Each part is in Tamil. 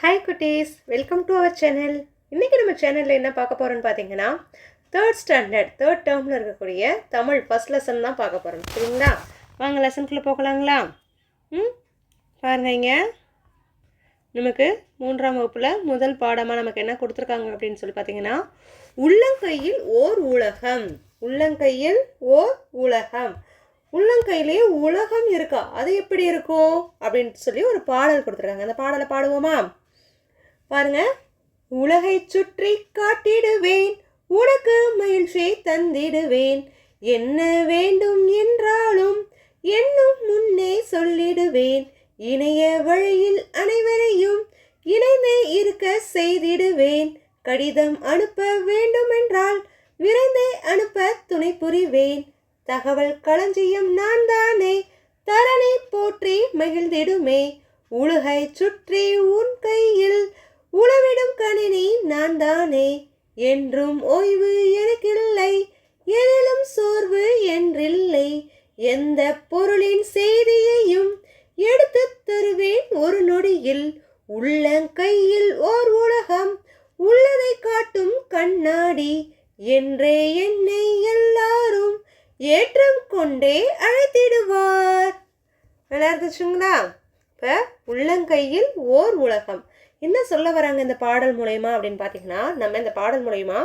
ஹாய் குட்டீஸ். வெல்கம் டு அவர் சேனல் இன்றைக்கி நம்ம சேனலில் என்ன பார்க்க போகிறோன்னு பார்த்தீங்கன்னா தேர்ட் ஸ்டாண்டர்ட் தேர்ட் டேர்மில் இருக்கக்கூடிய தமிழ் ஃபஸ்ட் லெசன் தான் பார்க்க போகிறோம் சரிங்களா? வாங்க லெசனுக்குள்ளே போகலாங்களா? ம்? பாருங்க நமக்கு மூன்றாம் வகுப்பில் முதல் பாடமாக நமக்கு என்ன கொடுத்துருக்காங்க அப்படின்னு சொல்லி பார்த்தீங்கன்னா உள்ளங்கையில் ஓர் உலகம். உள்ளங்கையில் ஓர் உலகம். உள்ளங்கையிலேயே உலகம் இருக்கா? அது எப்படி இருக்கும்? அப்படின்னு சொல்லி ஒரு பாடல் கொடுத்துருக்காங்க. அந்த பாடலை பாடுவோமா? பாருங்க. உலகை சுற்றி காட்டிடுவேன். உனக்கு மகிழ்ச்சியை தந்திடுவேன். என்ன வேண்டும் என்றாலும் என்னும் முன்னே சொல்லிடுவேன். இணைய வழியில் அனைவரையும் இணைந்து இருக்க செய்திடுவேன். கடிதம் அனுப்ப வேண்டுமென்றால் விரைந்தே அனுப்ப துணை புரிவேன். தகவல் களஞ்சியம் நான் தானே. தரனை போற்றி மகிழ்ந்திடுமே. உலகை சுற்றி உன் கையில் உழவிடும் கணினி நான் தானே என்றும் ஓய்வு எனக்கில்லை எதிலும் சோர்வு என்றில்லை. எந்த பொருளின் செய்தியையும் எடுத்துத் தருவேன் ஒரு நொடியில். உள்ளங்கையில் ஓர் உலகம் உள்ளதை காட்டும் கண்ணாடி. என்றே என்னை எல்லாரும் ஏற்றம் கொண்டே அழைத்திடுவார். நல்லா இருந்துச்சுங்களா? இப்போ உள்ளங்கையில் ஓர் உலகம் என்ன சொல்ல வராங்க இந்த பாடல் மூலயமா அப்படின்னு பார்த்தீங்கன்னா நம்ம இந்த பாடல் மூலயமா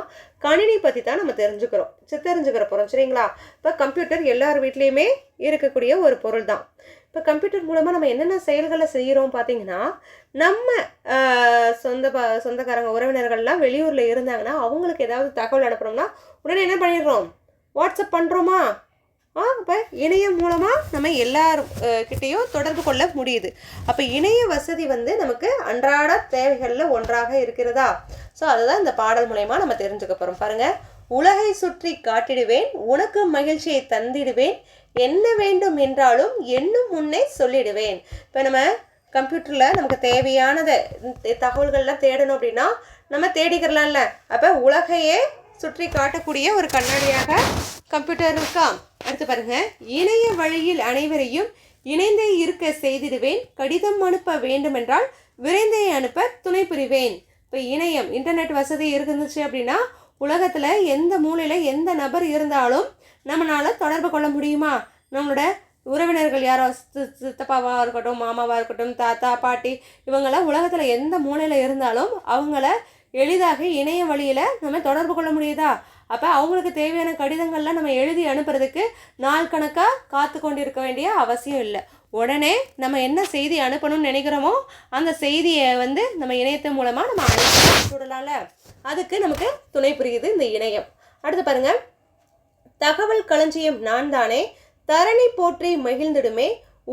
கணினி பற்றி தான் நம்ம தெரிஞ்சுக்கிறோம். தெரிஞ்சுக்கிற போகிறோம் சரிங்களா? இப்போ கம்ப்யூட்டர் எல்லார் வீட்லேயுமே இருக்கக்கூடிய ஒரு பொருள் தான். இப்போ கம்ப்யூட்டர் மூலமாக நம்ம என்னென்ன செயல்களை செய்கிறோம் பார்த்தீங்கன்னா நம்ம சொந்த ப சொந்தக்காரங்க உறவினர்கள்லாம் வெளியூரில் இருந்தாங்கன்னா அவங்களுக்கு ஏதாவது தகவல் அனுப்புகிறோம்னா உடனே என்ன பண்ணிடுறோம்? வாட்ஸ்அப் பண்ணுறோமா இப்போ இணையம் மூலமாக நம்ம எல்லார் கிட்டேயும் தொடர்பு கொள்ள முடியுது. அப்போ இணைய வசதி வந்து நமக்கு அன்றாட தேவைகளில் ஒன்றாக இருக்கிறதா? ஸோ அதுதான் இந்த பாடல் மூலயமா நம்ம தெரிஞ்சுக்க போகிறோம் பாருங்கள் உலகை சுற்றி காட்டிடுவேன் உனக்கு மகிழ்ச்சியை தந்திடுவேன். என்ன வேண்டும் என்றாலும் என்னும் முன்னே சொல்லிடுவேன். இப்போ நம்ம கம்ப்யூட்டரில் நமக்கு தேவையானதை தகவல்கள்லாம் தேடணும் அப்படின்னா நம்ம தேடிக்கிறலாம்ல. அப்போ உலகையே சுற்றி காட்டக்கூடிய ஒரு கண்ணாடியாக கம்ப்யூட்டர் இருக்கா? அடுத்து பாருங்க. இணைய வழியில் அனைவரையும் இணைந்தே இருக்க செய்திடுவேன். கடிதம் அனுப்ப வேண்டுமென்றால் விரைந்தே அனுப்ப துணை புரிவேன். இப்போ இணையம் இன்டர்நெட் வசதி இருந்துச்சு அப்படின்னா உலகத்தில் எந்த மூலையில் எந்த நபர் இருந்தாலும் நம்மளால் தொடர்பு கொள்ள முடியுமா? நம்மளோட உறவினர்கள் யாரோ சி- சித்தப்பாவாக இருக்கட்டும் மாமாவாக இருக்கட்டும் தாத்தா பாட்டி இவங்கள உலகத்தில் எந்த மூலையில் இருந்தாலும் அவங்கள எளிதாக இணைய வழியில் நம்ம தொடர்பு கொள்ள முடியுதா? அப்போ அவங்களுக்கு தேவையான கடிதங்கள்லாம் நம்ம எழுதி அனுப்புறதுக்கு நாள் கணக்காக காத்து கொண்டிருக்க வேண்டிய அவசியம் இல்லை. உடனே நம்ம என்ன செய்தி அனுப்பணும்னு நினைக்கிறோமோ அந்த செய்தியை வந்து நம்ம இணையத்தின் மூலமாக நம்ம அனுப்பிவிடலாம்ல அதுக்கு நமக்கு துணை புரியுது இந்த இணையம். அடுத்து பாருங்க. தகவல் களஞ்சியம் நான் தானே தரணி போற்றி மகிழ்ந்திடுமே.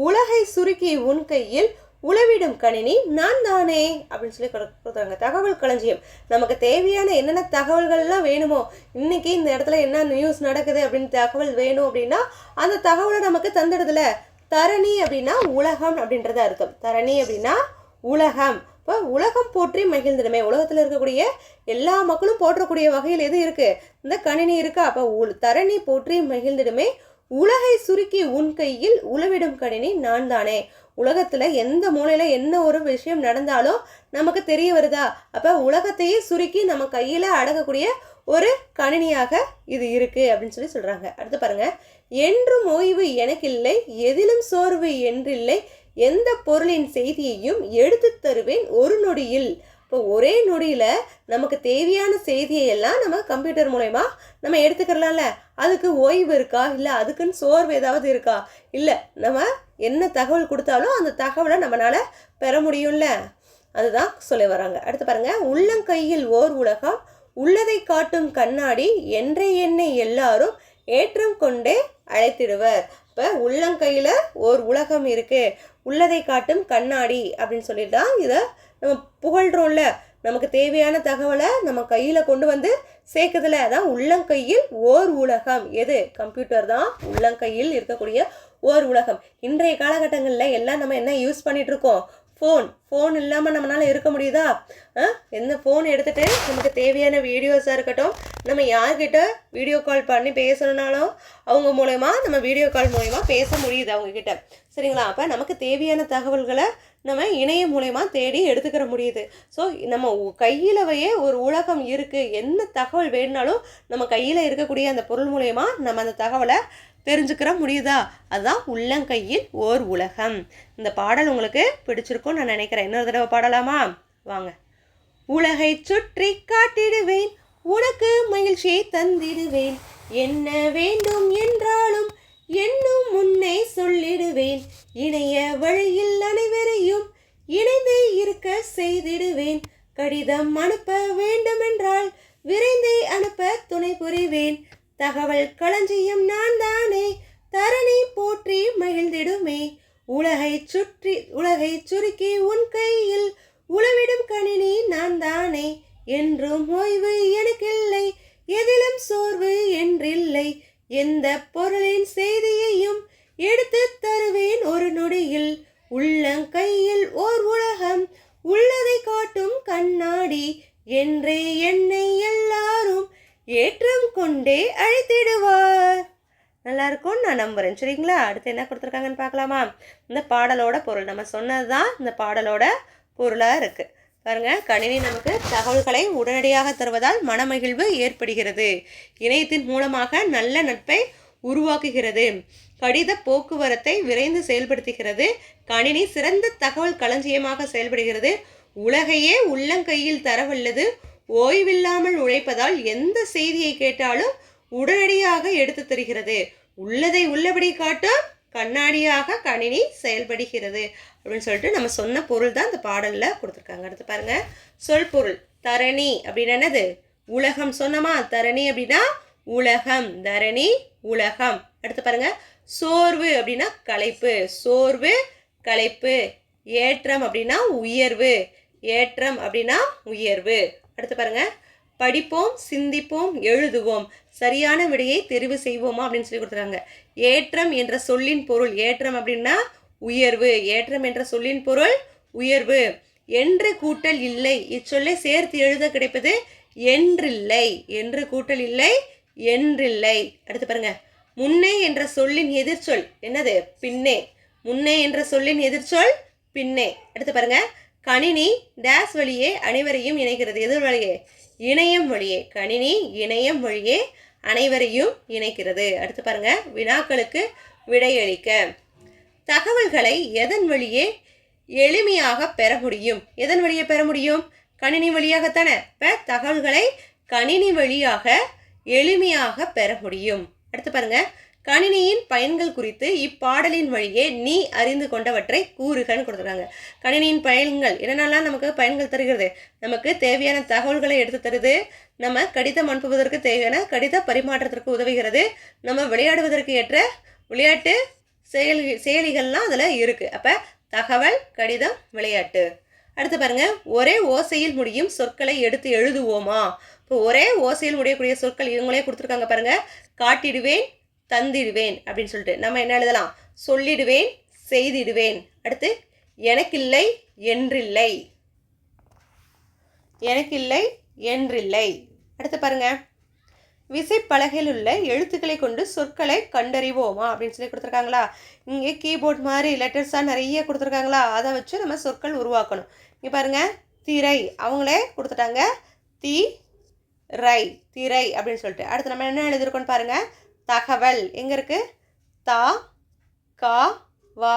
உலகை சுருக்கி உன் கையில் உளவிடும் கணினி நான் தானே அப்படின்னு சொல்லி கொடு- கொடுக்குறாங்க. தகவல் களஞ்சியம். நமக்கு தேவையான என்னென்ன தகவல்கள்லாம் வேணுமோ இன்னைக்கு இந்த இடத்துல என்ன நியூஸ் நடக்குது அப்படின்னு தகவல் வேணும் அப்படின்னா அந்த தகவலை நமக்கு தந்துடுதுல. தரணி அப்படின்னா உலகம் அப்படின்றத அர்த்தம். தரணி அப்படின்னா உலகம். இப்போ உலகம் போற்றி மகிழ்ந்திடுமே. உலகத்தில் இருக்கக்கூடிய எல்லா மக்களும் போற்றக்கூடிய வகையில் எது இருக்குது இந்த கணினி இருக்கா? அப்போ உள் தரணி போற்றி மகிழ்ந்திடுமே. உலகை சுருக்கி உன் கையில் உளவிடும் கணினி நான் தானே. உலகத்தில் எந்த மூலையில் என்ன ஒரு விஷயம் நடந்தாலும் நமக்கு தெரிய வருதா? அப்போ உலகத்தையே சுருக்கி நம்ம கையில் அடக்கக்கூடிய ஒரு கணினியாக இது இருக்குது அப்படின்னு சொல்லி சொல்கிறாங்க அடுத்து பாருங்கள் என்றும் ஓய்வு எனக்கில்லை எதிலும் சோர்வு என்றில்லை எந்த பொருளின் செய்தியையும் எடுத்து தருவேன் ஒரு நொடியில். இப்போ ஒரே நொடியில் நமக்கு தேவையான செய்தியை எல்லாம் நம்ம கம்ப்யூட்டர் மூலயமா நம்ம எடுத்துக்கிறலாம்ல. அதுக்கு ஓய்வு இருக்கா? இல்லை அதுக்குன்னு சோர்வு ஏதாவது இருக்கா? இல்லை நம்ம என்ன தகவல் கொடுத்தாலும் அந்த தகவலை நம்மளால் பெற முடியும்ல. அதுதான் சொல்ல வராங்க. அடுத்து பாருங்கள் உள்ளங்கையில் ஓர் உலகம் உள்ளதை காட்டும் கண்ணாடி என்றை என்னை எல்லாரும் ஏற்றம் கொண்டே அழைத்திடுவர். இப்போ உள்ளங்கையில் ஓர் உலகம் இருக்குது உள்ளதை காட்டும் கண்ணாடி அப்படின்னு சொல்லிட்டு தான் இதை நம்ம புகழ்கிறோம்ல நமக்கு தேவையான தகவலை நம்ம கையில் கொண்டு வந்து சேர்க்குதுல அதான் உள்ளங்கையில் ஓர் உலகம். எது? கம்ப்யூட்டர் தான். உள்ளங்கையில் இருக்கக்கூடிய ஓர் உலகம். இன்றைய காலகட்டங்களில் எல்லாம் நம்ம என்ன யூஸ் பண்ணிகிட்ருக்கோம் இருக்கோம்? ஃபோன் ஃபோன் இல்லாமல் நம்மளால இருக்க முடியுதா? ஆ? எந்த ஃபோன் எடுத்துகிட்டு நமக்கு தேவையான வீடியோஸாக இருக்கட்டும் நம்ம யார்கிட்ட வீடியோ கால் பண்ணி பேசணுன்னாலும் அவங்க மூலயமா நம்ம வீடியோ கால் மூலயமா பேச முடியுது அவங்கக்கிட்ட சரிங்களா? அப்போ நமக்கு தேவையான தகவல்களை நம்ம இணையம் மூலயமா தேடி எடுத்துக்கிற முடியுது. ஸோ நம்ம கையிலவையே ஒரு உலகம் இருக்குது என்ன தகவல் வேணுனாலும் நம்ம கையில் இருக்கக்கூடிய அந்த பொருள் மூலயமா நம்ம அந்த தகவலை தெரிஞ்சுக்கிற முடியுதா? அதுதான் உள்ளங்கையில் ஓர் உலகம். இந்த பாடல் உங்களுக்கு பிடிச்சிருக்கும்னு நான் நினைக்கிறேன். இன்னொரு தடவை பாடலாமா? வாங்க. உலகை சுற்றி காட்டிடுவேன் உனக்கு மகிழ்ச்சியை தந்திடுவேன். என்ன வேண்டும் என்றாலும் என்னும் முன்னே சொல்லிடுவேன். இணைய வழியில் அனைவரையும் இணைந்து இருக்க செய்திடுவேன். கடிதம் அனுப்ப வேண்டுமென்றால் விரைந்தே அனுப்ப துணை புரிவேன். தகவல் களஞ்சியம் நான் தானே தரணி போற்றி மகிழ்ந்திடுமே. உலகை சுற்றி உலகை சுருக்கி உன் கையில் உளவிடும் கணினி நான் தானே என்றும் ஓய்வு எனக்கில்லை எதிலும் சோர்வு என்றில்லை. எந்த பொருளின் செய்தியையும் எடுத்து தருவேன் ஒரு நொடியில். உள்ளங்கையில் ஓர் உலகம் உள்ளதை காட்டும் கண்ணாடி. என்றே என்னை எல்லாரும் ஏற்றம் கொண்டே அழைத்திடுவார். நல்லா இருக்கும்னு நான் நம்புகிறேன் சரிங்களா? அடுத்து என்ன கொடுத்துருக்காங்கன்னு பார்க்கலாமா? இந்த பாடலோட பொருள். நம்ம சொன்னது தான் இந்த பாடலோட பொருளாக இருக்குது பாருங்கள் கணினி நமக்கு தகவல்களை உடனடியாக தருவதால் மனமகிழ்வு ஏற்படுகிறது. இணையத்தின் மூலமாக நல்ல நட்பை உருவாக்குகிறது. கடித போக்குவரத்தை விரைந்து செயல்படுத்துகிறது. கணினி சிறந்த தகவல் களஞ்சியமாக செயல்படுகிறது. உலகையே உள்ளங்கையில் தரவல்லது ஓய்வில்லாமல் உழைப்பதால் எந்த செய்தியை கேட்டாலும் உடனடியாக எடுத்து தருகிறது. உள்ளதை உள்ளபடி காட்டும் கண்ணாடியாக கணினி செயல்படுகிறது. அப்படின்னு சொல்லிட்டு நம்ம சொன்ன பொருள் தான் இந்த பாடலில் கொடுத்துருக்காங்க. அடுத்து பாருங்க. சொல் பொருள். தரணி அப்படின்னு என்னது? உலகம். சொன்னமா? தரணி அப்படின்னா உலகம். தரணி உலகம். அடுத்து பாருங்க. சோர்வு அப்படின்னா களைப்பு. சோர்வு களைப்பு. ஏற்றம் அப்படின்னா உயர்வு. ஏற்றம் அப்படின்னா உயர்வு. அடுத்து பாருங்க. படிப்போம் சிந்திப்போம் எழுதுவோம். சரியான விடையை தெரிவு செய்வோமா அப்படின்னு சொல்லி கொடுத்துருக்காங்க. ஏற்றம் என்ற சொல்லின் பொருள். ஏற்றம் அப்படின்னா உயர்வு. ஏற்றம் என்ற சொல்லின் பொருள் உயர்வு. என்று கூட்டல் இல்லை. இச்சொல்லை சேர்த்து எழுத கிடைப்பது என்றில்லை. என்று கூட்டல் இல்லை என்றில்லை. அடுத்து பாருங்க. முன்னே என்ற சொல்லின் எதிர்ச்சொல். என்னது? பின்னே. முன்னே என்ற சொல்லின் எதிர்ச்சொல் பின்னே. அடுத்து பாருங்க. கணினி டேஸ் வழியே அனைவரையும் இணைக்கிறது. எதிர் வழியே? இணையம் வழியே. கணினி இணையம் வழியே அனைவரையும் இணைக்கிறது. அடுத்து பாருங்க. வினாக்களுக்கு விடையளிக்க. தகவல்களை எதன் வழியே எளிமையாக பெற முடியும்? எதன் வழியே பெற முடியும்? கணினி வழியாகத்தானே. இப்போ தகவல்களை கணினி வழியாக எளிமையாக பெற முடியும். அடுத்து பாருங்கள் கணினியின் பயன்கள் குறித்து இப்பாடலின் வழியே நீ அறிந்து கொண்டவற்றை கூறுகன்னு கொடுத்துருக்காங்க. கணினியின் பயன்கள் என்னென்னலாம் நமக்கு பயன்கள் தருகிறது? நமக்கு தேவையான தகவல்களை எடுத்து தருது. நம்ம கடிதம் அனுப்புவதற்கு தேவையான கடித பரிமாற்றத்திற்கு உதவுகிறது. நம்ம விளையாடுவதற்கு ஏற்ற விளையாட்டு செயல் செயலிகள்லாம் அதில் இருக்குது அப்போ தகவல் கடிதம் விளையாட்டு. அடுத்து பாருங்க ஒரே ஓசையில் முடியும் சொற்களை எடுத்து எழுதுவோமா? இப்போ ஒரே ஓசையில் முடியக்கூடிய சொற்கள் இவங்களே கொடுத்துருக்காங்க பாருங்க. காட்டிடுவேன் தந்திடுவேன் அப்படின்னு சொல்லிட்டு நம்ம என்ன எழுதலாம்? சொல்லிடுவேன் செய்திடுவேன். அடுத்து எனக்கில்லை என்றில்லை. எனக்கில்லை என்றில்லை. அடுத்து பாருங்க. விசைப்பலகையில் உள்ள எழுத்துக்களை கொண்டு சொற்களை கண்டறிவோமா அப்படின்னு சொல்லி கொடுத்துருக்காங்களா? இங்கே கீபோர்ட் மாதிரி லெட்டர்ஸாக நிறைய கொடுத்துருக்காங்களா? அதை வச்சு நம்ம சொற்கள் உருவாக்கணும். இங்கே பாருங்கள் திரை. அவங்களே கொடுத்துட்டாங்க. தி ரை திரை அப்படின்னு சொல்லிட்டு. அடுத்து நம்ம என்ன எழுதியிருக்கோன்னு பாருங்கள் தகவல். எங்கே இருக்குது தா கா வா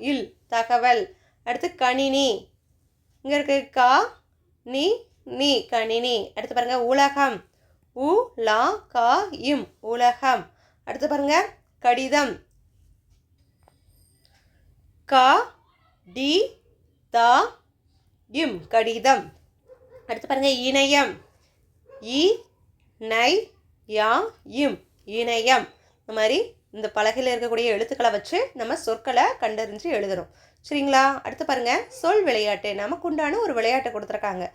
இல். தகவல். அடுத்து கணினி. இங்கே இருக்குது கா நீ நீ கணினி. அடுத்து பாருங்கள் உலகம். உ லா கா இம். உலகம். அடுத்து பாருங்கள் கடிதம். கா டி தா இம். கடிதம். அடுத்து பாருங்கள் இணையம். இ நை யா இம். இணையம். இந்த மாதிரி இந்த பலகையில் இருக்கக்கூடிய எழுத்துக்களை வச்சு நம்ம சொற்களை கண்டறிஞ்சு எழுதுறோம். சரிங்களா? அடுத்து பாருங்கள் சொல் விளையாட்டு. நமக்கு உண்டான ஒரு விளையாட்டை கொடுத்துருக்காங்க.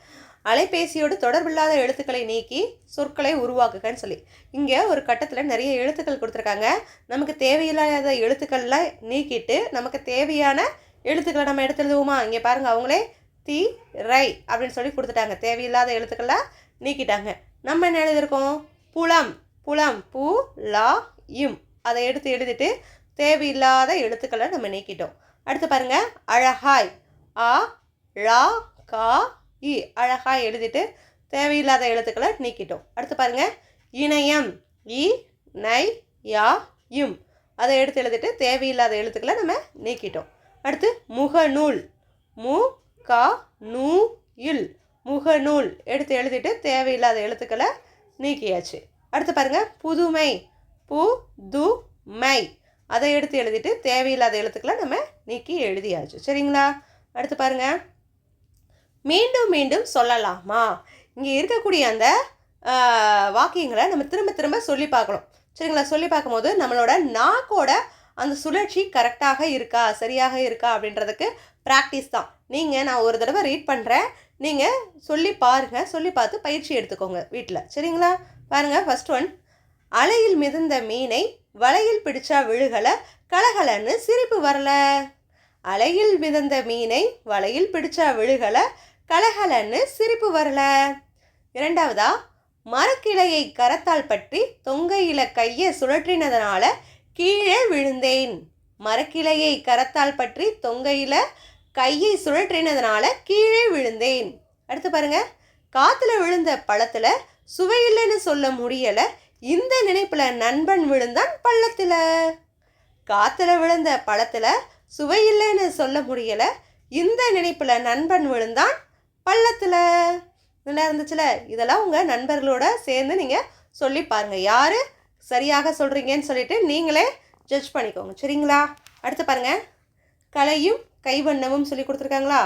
அலைபேசியோடு தொடர்பில்லாத எழுத்துக்களை நீக்கி சொற்களை உருவாக்குகன்னு சொல்லி. இங்கே ஒரு கட்டத்தில் நிறைய எழுத்துக்கள் கொடுத்துருக்காங்க. நமக்கு தேவையில்லாத எழுத்துக்கள்லாம் நீக்கிட்டு நமக்கு தேவையான எழுத்துக்களை நம்ம எடுத்து எழுதுவோமா இங்கே பாருங்கள் அவங்களே தி ரை அப்படின்னு சொல்லி கொடுத்துட்டாங்க. தேவையில்லாத எழுத்துக்களை நீக்கிட்டாங்க. நம்ம என்ன எழுதியிருக்கோம்? புலம். புலம் பூ லா இம் அதை எடுத்து எழுதிட்டு தேவையில்லாத எழுத்துக்களை நம்ம நீக்கிட்டோம். அடுத்து பாருங்க அழகாய். ஆ லா கா இ. அழகாய் எழுதிட்டு தேவையில்லாத எழுத்துக்களை நீக்கிட்டோம். அடுத்து பாருங்க இணையம். இ நை யா இம் அதை எடுத்து எழுதிட்டு தேவையில்லாத எழுத்துக்களை நம்ம நீக்கிட்டோம். அடுத்து முகநூல். மு கா நூ இல். முகநூல் எடுத்து எழுதிட்டு தேவையில்லாத எழுத்துக்களை நீக்கியாச்சு. அடுத்து பாருங்கள் புதுமை. பு து மை அதை எடுத்து எழுதிட்டு தேவையில்லாத எழுத்துக்களை நம்ம நீக்கி எழுதியாச்சு. சரிங்களா? அடுத்து பாருங்க மீண்டும் மீண்டும் சொல்லலாமா? இங்கே இருக்கக்கூடிய அந்த வாக்கியங்களை நம்ம திரும்ப திரும்ப சொல்லி பார்க்கணும். சரிங்களா? சொல்லி பார்க்கும்போது நம்மளோட நாக்கோட அந்த சுழற்சி கரெக்டாக இருக்கா? சரியாக இருக்கா? அப்படின்றதுக்கு ப்ராக்டிஸ் தான். நீங்கள் நான் ஒரு தடவை ரீட் பண்ணுறேன் நீங்கள் சொல்லி பாருங்கள் சொல்லி பார்த்து பயிற்சி எடுத்துக்கோங்க வீட்டில் சரிங்களா? பாருங்கள் ஃபஸ்ட் ஒன் அலையில் மிதந்த மீனை வலையில் பிடிச்சா விழுகலை கலகலன்னு சிரிப்பு வரல. அலையில் மிதந்த மீனை வலையில் பிடிச்சா விழுகலை கலகலன்னு சிரிப்பு வரல. இரண்டாவதா மரக்கிளையை கரத்தால் பற்றி தொங்கையில கையை சுழற்றினதனால கீழே விழுந்தேன். மரக்கிளையை கரத்தால் பற்றி தொங்கையில கையை சுழற்றினதுனால கீழே விழுந்தேன். அடுத்து பாருங்க. காத்துல விழுந்த பழத்துல சுவையில்லைன்னு சொல்ல முடியல. இந்த நினைப்புல நண்பன் விழுந்தான் பள்ளத்துல. காத்துல விழுந்த பழத்துல சுவையில்லைன்னு சொல்ல முடியல. இந்த நினைப்புல நண்பன் விழுந்தான் பள்ளத்துல. நல்லா இருந்துச்சுல? இதெல்லாம் உங்க நண்பர்களோட சேர்ந்து நீங்க சொல்லி பாருங்க. யாரு சரியாக சொல்றீங்கன்னு சொல்லிட்டு நீங்களே ஜட்ஜ் பண்ணிக்கோங்க. சரிங்களா? அடுத்து பாருங்க. கலையும் கைவண்ணமும் சொல்லி கொடுத்துருக்காங்களா?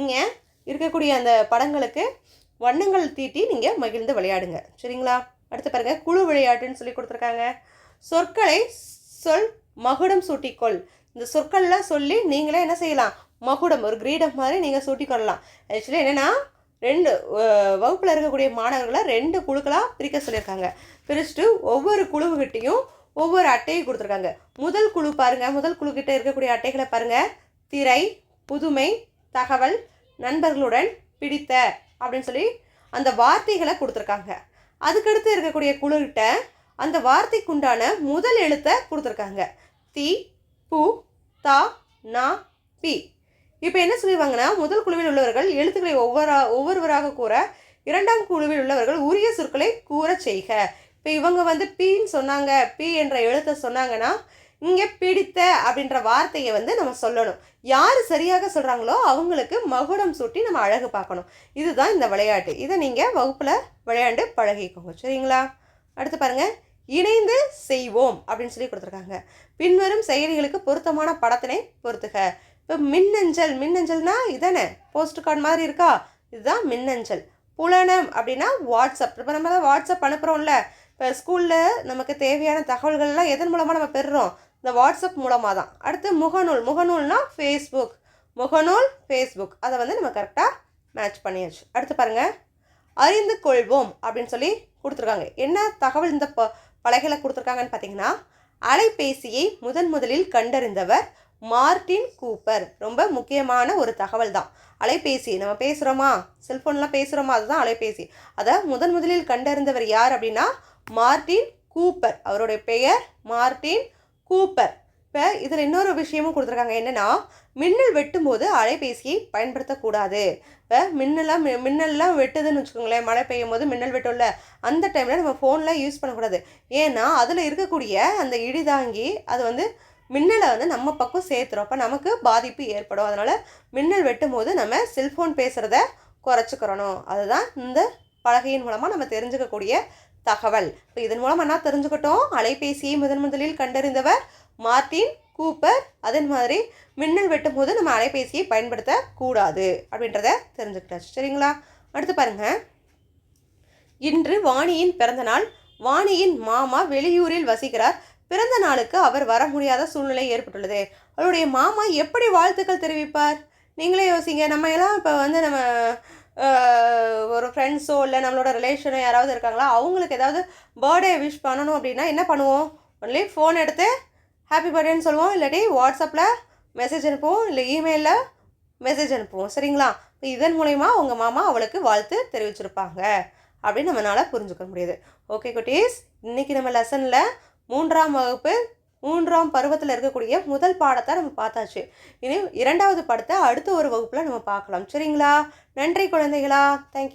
இங்கே இருக்கக்கூடிய அந்த படங்களுக்கு வண்ணங்கள் தீட்டி நீங்கள் மகிழ்ந்து விளையாடுங்க. சரிங்களா? அடுத்து பாருங்க குழு விளையாட்டுன்னு சொல்லி கொடுத்துருக்காங்க. சொற்களை சொல் மகுடம் சூட்டிக்கொள். இந்த சொற்கள்லாம் சொல்லி நீங்களே என்ன செய்யலாம்? மகுடம் ஒரு கிரீடம் மாதிரி நீங்கள் சூட்டிக்கொள்ளலாம் ஆக்சுவலி என்னென்னா ரெண்டு வகுப்பில் இருக்கக்கூடிய மாணவர்களை ரெண்டு குழுக்களாக பிரிக்க சொல்லியிருக்காங்க. பிரிச்சுட்டு ஒவ்வொரு குழுவுகிட்டையும் ஒவ்வொரு அட்டையும் கொடுத்துருக்காங்க. முதல் குழு பாருங்கள் முதல் குழுக்கிட்ட இருக்கக்கூடிய அட்டைகளை பாருங்கள் திரை புதுமை தகவல் நண்பர்களுடன் பிடித்த அப்படின்னு சொல்லி அந்த வார்த்தைகளை கொடுத்துருக்காங்க. அதுக்கடுத்து இருக்கக்கூடிய குழுக்கிட்ட அந்த வார்த்தைக்குண்டான முதல் எழுத்தை கொடுத்துருக்காங்க. தி பு தா நா பி. இப்போ என்ன சொல்லிடுவாங்கன்னா முதல் குழுவில் உள்ளவர்கள் எழுத்துக்களை ஒவ்வொரு ஒவ்வொருவராக கூற இரண்டாம் குழுவில் உள்ளவர்கள் உரிய சொற்களை கூற செய்க. இப்போ இவங்க வந்து பின்னு சொன்னாங்க பி என்ற எழுத்தை சொன்னாங்கன்னா இங்கே பிடித்த அப்படின்ற வார்த்தையை வந்து நம்ம சொல்லணும். யார் சரியாக சொல்கிறாங்களோ அவங்களுக்கு மகுடம் சூட்டி நம்ம அழகு பார்க்கணும். இதுதான் இந்த விளையாட்டு. இதை நீங்கள் வகுப்பில் விளையாண்டு பழகிக்கோங்க. சரிங்களா? அடுத்து பாருங்கள் இணைந்து செய்வோம் அப்படின்னு சொல்லி கொடுத்துருக்காங்க. பின்வரும் செயலிகளுக்கு பொருத்தமான படத்தினை பொறுத்துக இப்போ மின்னஞ்சல் மின்னஞ்சல்னா இதானே? போஸ்ட் கார்டு மாதிரி இருக்கா? இதுதான் மின்னஞ்சல். புலனம் அப்படின்னா வாட்ஸ்அப் இப்போ நம்ம தான் வாட்ஸ்அப் அனுப்புகிறோம்ல இப்போ ஸ்கூலில் நமக்கு தேவையான தகவல்கள்லாம் எதன் மூலமாக நம்ம பெறுறோம்? இந்த வாட்ஸ்அப் மூலமாக தான் அடுத்து முகநூல். முகநூல்னால் ஃபேஸ்புக் முகநூல் ஃபேஸ்புக் அதை வந்து நம்ம கரெக்டாக மேட்ச் பண்ணியாச்சு. அடுத்து பாருங்கள் அறிந்து கொள்வோம் அப்படின்னு சொல்லி கொடுத்துருக்காங்க. என்ன தகவல் இந்த ப பலகையில் கொடுத்துருக்காங்கன்னு பார்த்தீங்கன்னா அலைபேசியை முதன் முதலில் கண்டறிந்தவர் மார்டின் கூப்பர். ரொம்ப முக்கியமான ஒரு தகவல் தான். அலைபேசி நம்ம பேசுகிறோமா செல்ஃபோன்லாம் பேசுகிறோமா அதுதான் அலைபேசி. அதை முதன் முதலில் கண்டறிந்தவர் யார் அப்படின்னா மார்டின் கூப்பர். அவருடைய பெயர் மார்டின் கூப்பர். இப்போ இதில் இன்னொரு விஷயமும் கொடுத்துருக்காங்க. என்னென்னா மின்னல் வெட்டும்போது அலைபேசியை பயன்படுத்தக்கூடாது. இப்போ மின்னலாம் மி- மின்னல்லாம் வெட்டுதுன்னு வச்சுக்கோங்களேன். மழை பெய்யும் போது மின்னல் வெட்டும்ல. அந்த டைமில் நம்ம ஃபோனில் யூஸ் பண்ணக்கூடாது. ஏன்னா அதில் இருக்கக்கூடிய அந்த இடிதாங்கி அது வந்து மின்னலை வந்து நம்ம பக்கம் சேர்த்துரும். அப்போ நமக்கு பாதிப்பு ஏற்படும். அதனால் மின்னல் வெட்டும் போது நம்ம செல்ஃபோன் பேசுகிறத குறைச்சிக்கிறணும். அதுதான் இந்த பலகையின் மூலமாக நம்ம தெரிஞ்சுக்கக்கூடிய தகவல். இப்போ இதன் மூலம் என்ன தெரிஞ்சுக்கிட்டோம். அலைபேசியை முதன் முதலில் கண்டறிந்தவர் மார்டின் கூப்பர். அதே மாதிரி மின்னல் வெட்டும் போது நம்ம அலைபேசியை பயன்படுத்தக்கூடாது அப்படின்றத தெரிஞ்சுக்கிட்டாச்சு. சரிங்களா? அடுத்து பாருங்க. இன்று வாணியின் பிறந்தநாள் வாணியின் மாமா வெளியூரில் வசிக்கிறார். பிறந்த நாளுக்கு அவர் வர முடியாத சூழ்நிலை ஏற்பட்டுள்ளது. அவருடைய மாமா எப்படி வாழ்த்துக்கள் தெரிவிப்பார்? நீங்களே யோசிங்க. நம்ம எல்லாம் இப்போ வந்து நம்ம ஒரு ஃப்ரெண்ட்ஸோ இல்லை நம்மளோட ரிலேஷனோ யாராவது இருக்காங்களா அவங்களுக்கு ஏதாவது பர்த்டே விஷ் பண்ணணும் அப்படின்னா என்ன பண்ணுவோம்? ஒன்லி ஃபோன் எடுத்து ஹாப்பி பர்த்டேன்னு சொல்லுவோம் இல்லாட்டி வாட்ஸ்அப்பில் மெசேஜ் அனுப்புவோம் இல்லை இமெயிலில் மெசேஜ் அனுப்புவோம் சரிங்களா? இதன் மூலயமா உங்கள் மாமா அவளுக்கு வாழ்த்து தெரிவிச்சிருப்பாங்க அப்படின்னு நம்மளால் புரிஞ்சுக்க முடியுது. ஓகே குட்டீஸ். இன்றைக்கி நம்ம லெசனில் மூன்றாம் வகுப்பு மூன்றாம் பருவத்தில் இருக்கக்கூடிய முதல் பாடத்தை நம்ம பார்த்தாச்சு. இனி இரண்டாவது படத்தை அடுத்த ஒரு வகுப்பில் நம்ம பார்க்கலாம். சரிங்களா? நன்றி குழந்தைகளா. தேங்க்யூ